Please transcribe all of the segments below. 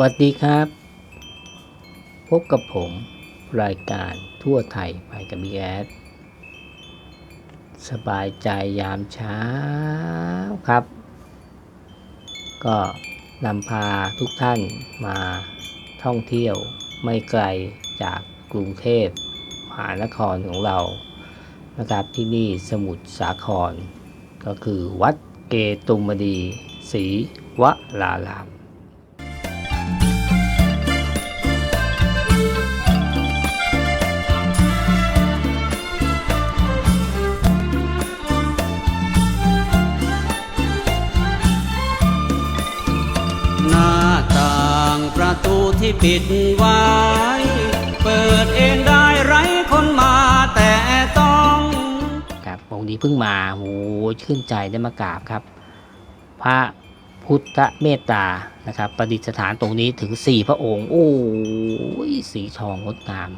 วัสดีครับ พบกับผมรายการทั่วไทยไปกับบีแอดสบายใจยามเช้าครับ ก็นำพาทุกท่านมาท่องเที่ยวไม่ไกลจากกรุงเทพมหานครของเรานะครับที่นี่สมุทรสาคร ก็คือวัดเกตุมดีศรีวราราม ที่ปิดไว้ เปิดเองได้ไรคนมาแต่ต้องครับองค์นี้เพิ่งมาโหชื่นใจได้มากราบครับ พระพุทธเมตตานะครับ ประดิษฐานตรงนี้ถึง4พระองค์ โอ้ยสีทองงดงาม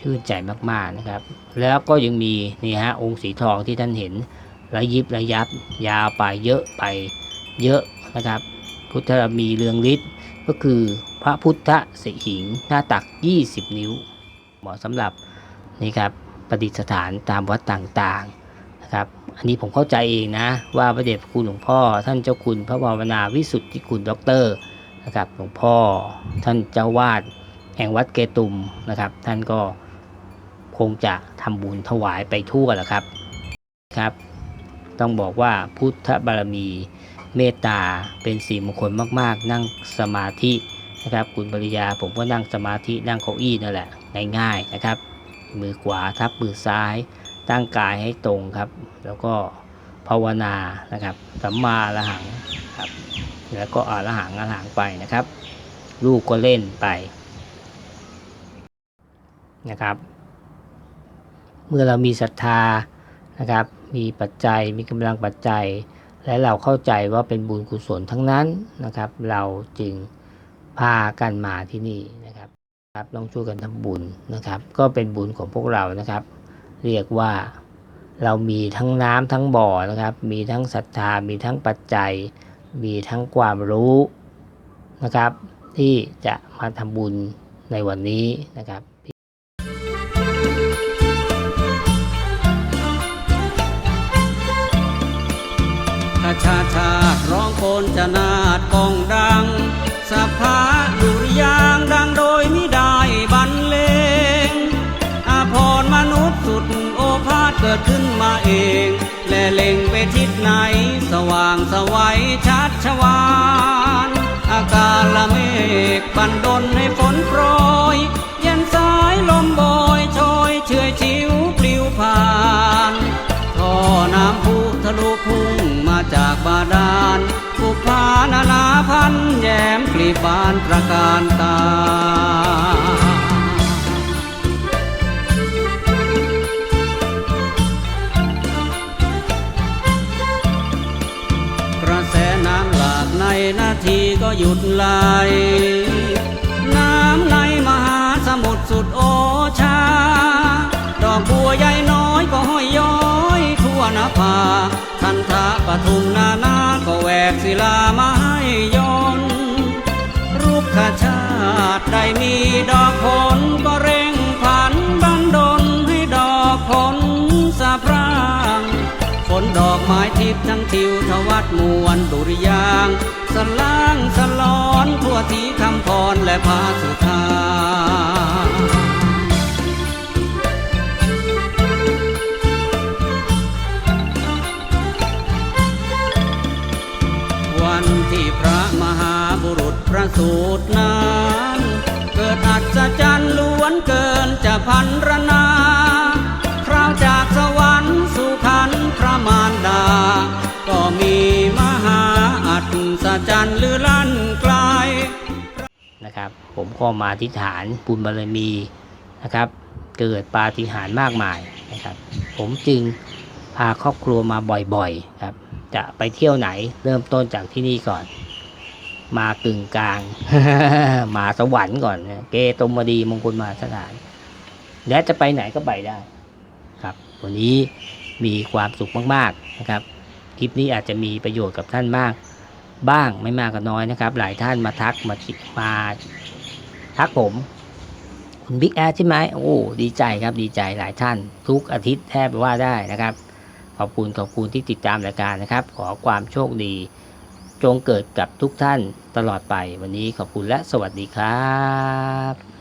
ชื่นใจมากๆนะครับ แล้วก็ยังมีนี่ฮะองค์สีทองที่ท่านเห็นระยิบระยับยาวไปเยอะไปเยอะนะครับ พุทธมีเรืองฤทธิ์ก็คือ พระพุทธสิหิง หน้าตัก 20 นิ้ว เหมาะสำหรับนี่ครับประดิษฐานตามวัดต่างๆนะครับ อันนี้ผมเข้าใจเองนะ ว่าพระเดชคุณหลวงพ่อ ท่านเจ้าคุณพระภาวนาวิสุทธิคุณด็อกเตอร์นะครับหลวงพ่อท่านเจ้าวาดแห่งวัดเกตุมนะครับ ท่านก็คงจะทำบุญถวายไปทั่วแหละครับครับ ต้องบอกว่าพุทธบารมีเมตตาเป็นสีมงคลมาก ๆ นั่งสมาธิ นะครับ คุณปริยาผมก็นั่งสมาธินั่งเก้าอี้นั่นแหละง่ายๆนะครับ มือขวาทับมือซ้าย ตั้งกายให้ตรงครับ แล้วก็ภาวนานะครับสัมมาอรหังครับ แล้วก็อรหังอรหังไปนะครับ ลูกก็เล่นไปนะครับ เมื่อเรามีศรัทธานะครับ มีปัจจัยมีกำลังปัจจัย และเราเข้าใจว่าเป็นบุญกุศลทั้งนั้นนะครับ เราจึง พากันมาที่นี่นะครับครับต้องช่วยกันทำบุญนะครับ ก็เป็นบุญของพวกเรานะครับ เรียกว่าเรามีทั้งน้ำทั้งบ่อนะครับ มีทั้งศรัทธา มีทั้งปัจจัย มีทั้งความรู้นะครับ ที่จะมาทำบุญในวันนี้นะครับ เกิดขึ้นมาเอง และเล็งไปทิศไหน สว่างสวัยชัดชวานอากาศละเมฆบันดลให้ฝนโปรยเย็นสายลมโบยโชยเชื่อยชิวปลิวผ่านท่อน้ำพุทะลุพุ่งมาจากบาดาลกุพานานาพันแย้มกลีบบานตระการตา ทีก็หยุดไหลน้ำในมหาสมุทรสุดโอชา ดอกบัวใหญ่น้อยก็ห้อยย้อยทั่วนภาทันทะปทุมนานาก็แหวกศิลาไม้ยนรูปขชาติได้มีดอก นดอกไม้ทิพย์ทั้งทิวทวัดมวลดุริยางสล่างสลอนทั่วทีคำพรและพาสุธาวันที่พระมหาบุรุษประสูตินั้น เกิดอัศจรรย์ล้วนเกินจะพันรนา อัศจรรย์ลือลั่นไกลนะครับ ผมก็มาอธิษฐานบุญบารมีนะครับ เกิดปาฏิหาริย์มากมายนะครับ ผมจึงพาครอบครัวมาบ่อยๆครับ จะไปเที่ยวไหนเริ่มต้นจากที่นี่ก่อน มากึ่งกลาง มาสวรรค์ก่อน เกตมดีมงคลมาสถาน และจะไปไหนก็ไปได้ครับ วันนี้มีความสุขมากๆนะครับ คลิปนี้อาจจะมีประโยชน์กับท่านมาก บ้างไม่มากก็น้อยนะครับ หลายท่านมาทักมาคิดมาทักผมคุณบิ๊กแอดใช่ไหมโอ้ดีใจครับดีใจหลายท่าน ทุกอาทิตย์แทบว่าได้นะครับ ขอบคุณขอบคุณที่ติดตามรายการนะครับ ขอความโชคดี จงเกิดกับทุกท่านตลอดไปวันนี้ขอบคุณและสวัสดีครับ